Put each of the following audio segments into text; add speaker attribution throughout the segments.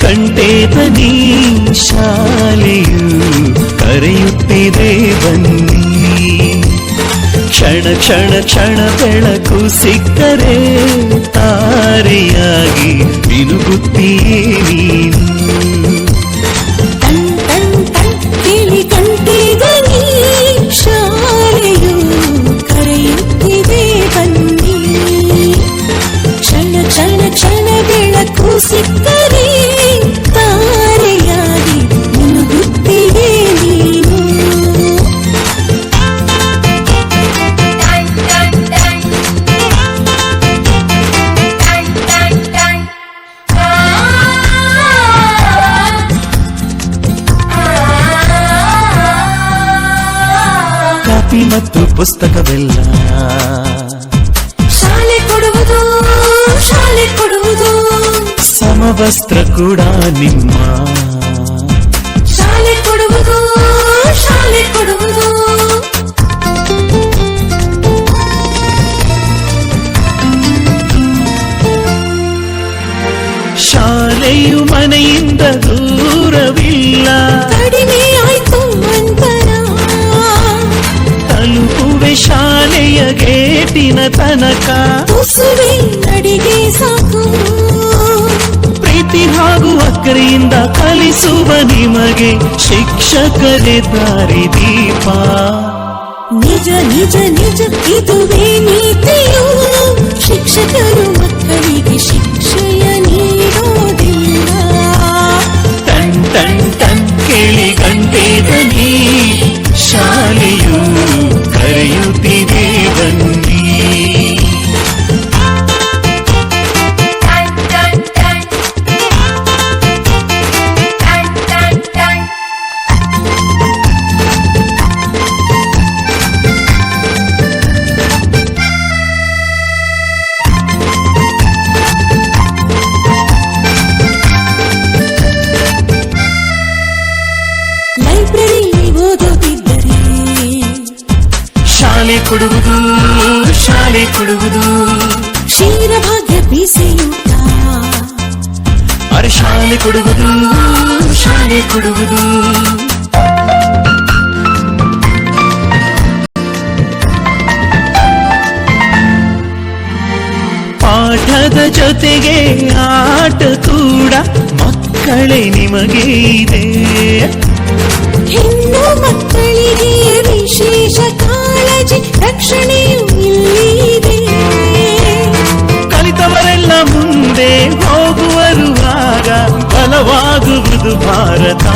Speaker 1: ಕಂಡೆ ಬನ್ನಿ ಶಾಲೆಯು ಕರೆಯುತ್ತಿದೆ ಬನ್ನಿ. ಕ್ಷಣ ಕ್ಷಣ ಕ್ಷಣ ಬೆಳಕು ಸಿಕ್ಕರೆ ತಾರೆಯಾಗಿ ಮಿನುಗುತ್ತೀಯೇ ನೀನು. ಮತ್ತು ಪುಸ್ತಕವೆಲ್ಲ.
Speaker 2: ಶಾಲೆ ಕೊಡುವುದು ಶಾಲೆ ಕೊಡುವುದು.
Speaker 1: ಸಮವಸ್ತ್ರ ಕೂಡ ನಿಮ್ಮ. ಗೇಟಿನ ತನಕ
Speaker 2: ನಡಿಗೆ ಸಾಕು.
Speaker 1: ಪ್ರೀತಿ ಹಾಗೂ ಅಕ್ಕರೆಯಿಂದ ಕಲಿಸುವ ನಿಮಗೆ ಶಿಕ್ಷಕರೇ ದಾರಿ ದೀಪ.
Speaker 2: ನಿಜ ನಿಜ ನಿಜ ಇದುವೇ ನೀತಿಯು. ಶಿಕ್ಷಕರು ಮಕ್ಕಳಿಗೆ ಶಿಕ್ಷೆಯ ನೀಡೋದಿಲ್ಲ.
Speaker 1: ಟನ್ ಟನ್ ಟನ್ ಕೇಳಿ ಕೊಡುವುದು ಶಾಲೆ ಕೊಡುವುದು.
Speaker 2: ಕ್ಷೀರಭಾಗ್ಯ ಬೀಸೆಯೂಟ
Speaker 1: ಅರೆ ಶಾಲೆ ಕೊಡುವುದು ಶಾಲೆ ಕೊಡುವುದು. ಪಾಠದ ಜೊತೆಗೆ ಆಟ ಕೂಡ ಮಕ್ಕಳೇ ನಿಮಗೆ ಇದೆ.
Speaker 2: ರಕ್ಷಣೆಯೂ ಇಲ್ಲಿದೆ
Speaker 1: ಕಲಿತವರೆಲ್ಲ ಮುಂದೆ ಹೋಗುವರುವಾಗ ಬಲವಾಗುವುದು ಭಾರತ.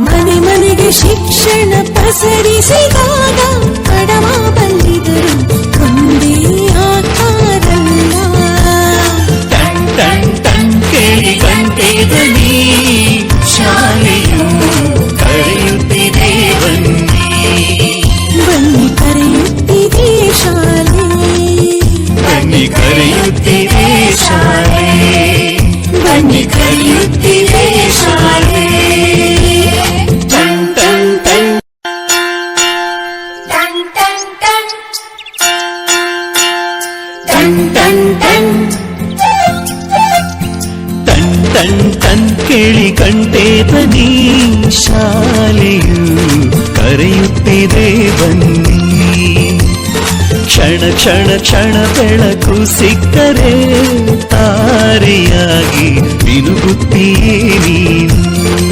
Speaker 2: ಮನೆ ಮನೆಗೆ ಶಿಕ್ಷಣ ಪಸರಿಸಿದಾಗ ಕಡವ ಬಂದಿದರು. ತನ್ ತನ್ ಕೇಳಿ ಕಂಟೆ ಬನಿ ಶಾಲೆಯು ಕರೆಯುತ್ತಿದೆ ಬನ್ನಿ ಕ್ಷಣ ಕ್ಷಣ ಕ್ಷಣ ಬೆಳಕು ಸಿಕ್ಕರೆ ತಾರೆಯಾಗಿ. ಬಿರುಗುತ್ತೀ ನೀನು.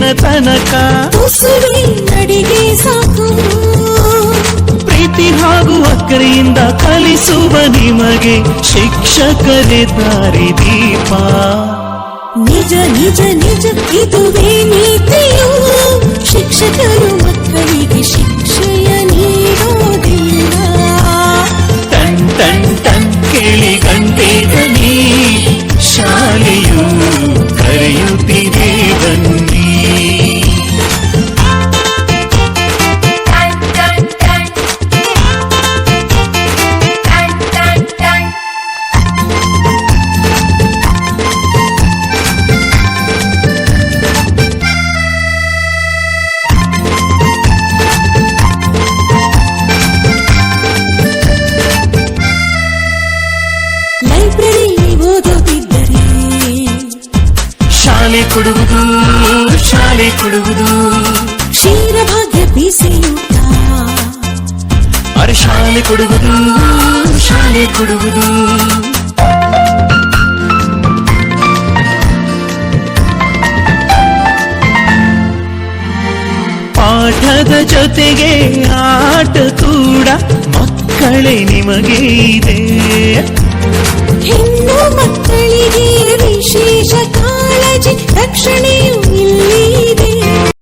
Speaker 1: ಗೇಟಿನ ತನಕ.
Speaker 2: ನಡಿಗೆ ಸಾಕು.
Speaker 1: ಪ್ರೀತಿ ಹಾಗೂ ಅಕ್ಕರೆಯಿಂದ ಕಲಿಸುವ ನಿಮಗೆ ಶಿಕ್ಷಕರೇ ದಾರಿ ದೀಪ.
Speaker 2: ನಿಜ ನಿಜ ನಿಜ ಇದುವೇ ನೀತಿಯು. ಶಿಕ್ಷಕರು ಮಕ್ಕಳಿಗೆ
Speaker 1: ಶಾಲೆ ಕೊಡುವುದು ಶಾಲೆ ಕೊಡುವುದು.
Speaker 2: ಕ್ಷೀರಭಾಗ್ಯ ಬಿಸಿಯೂಟ
Speaker 1: ಅರೆ ಶಾಲೆ ಕೊಡುವುದು ಶಾಲೆ ಕೊಡುವುದು. ಪಾಠದ ಜೊತೆಗೆ ಆಟ ಕೂಡ ಮಕ್ಕಳೇ ನಿಮಗೆ ಇದೆ.
Speaker 2: ಹೆಣ್ಣು ಮಕ್ಕಳಿಗೆ ವಿಶೇಷ ಕಾಳಜಿ ರಕ್ಷಣೆಯೂ ಇಲ್ಲಿದೆ.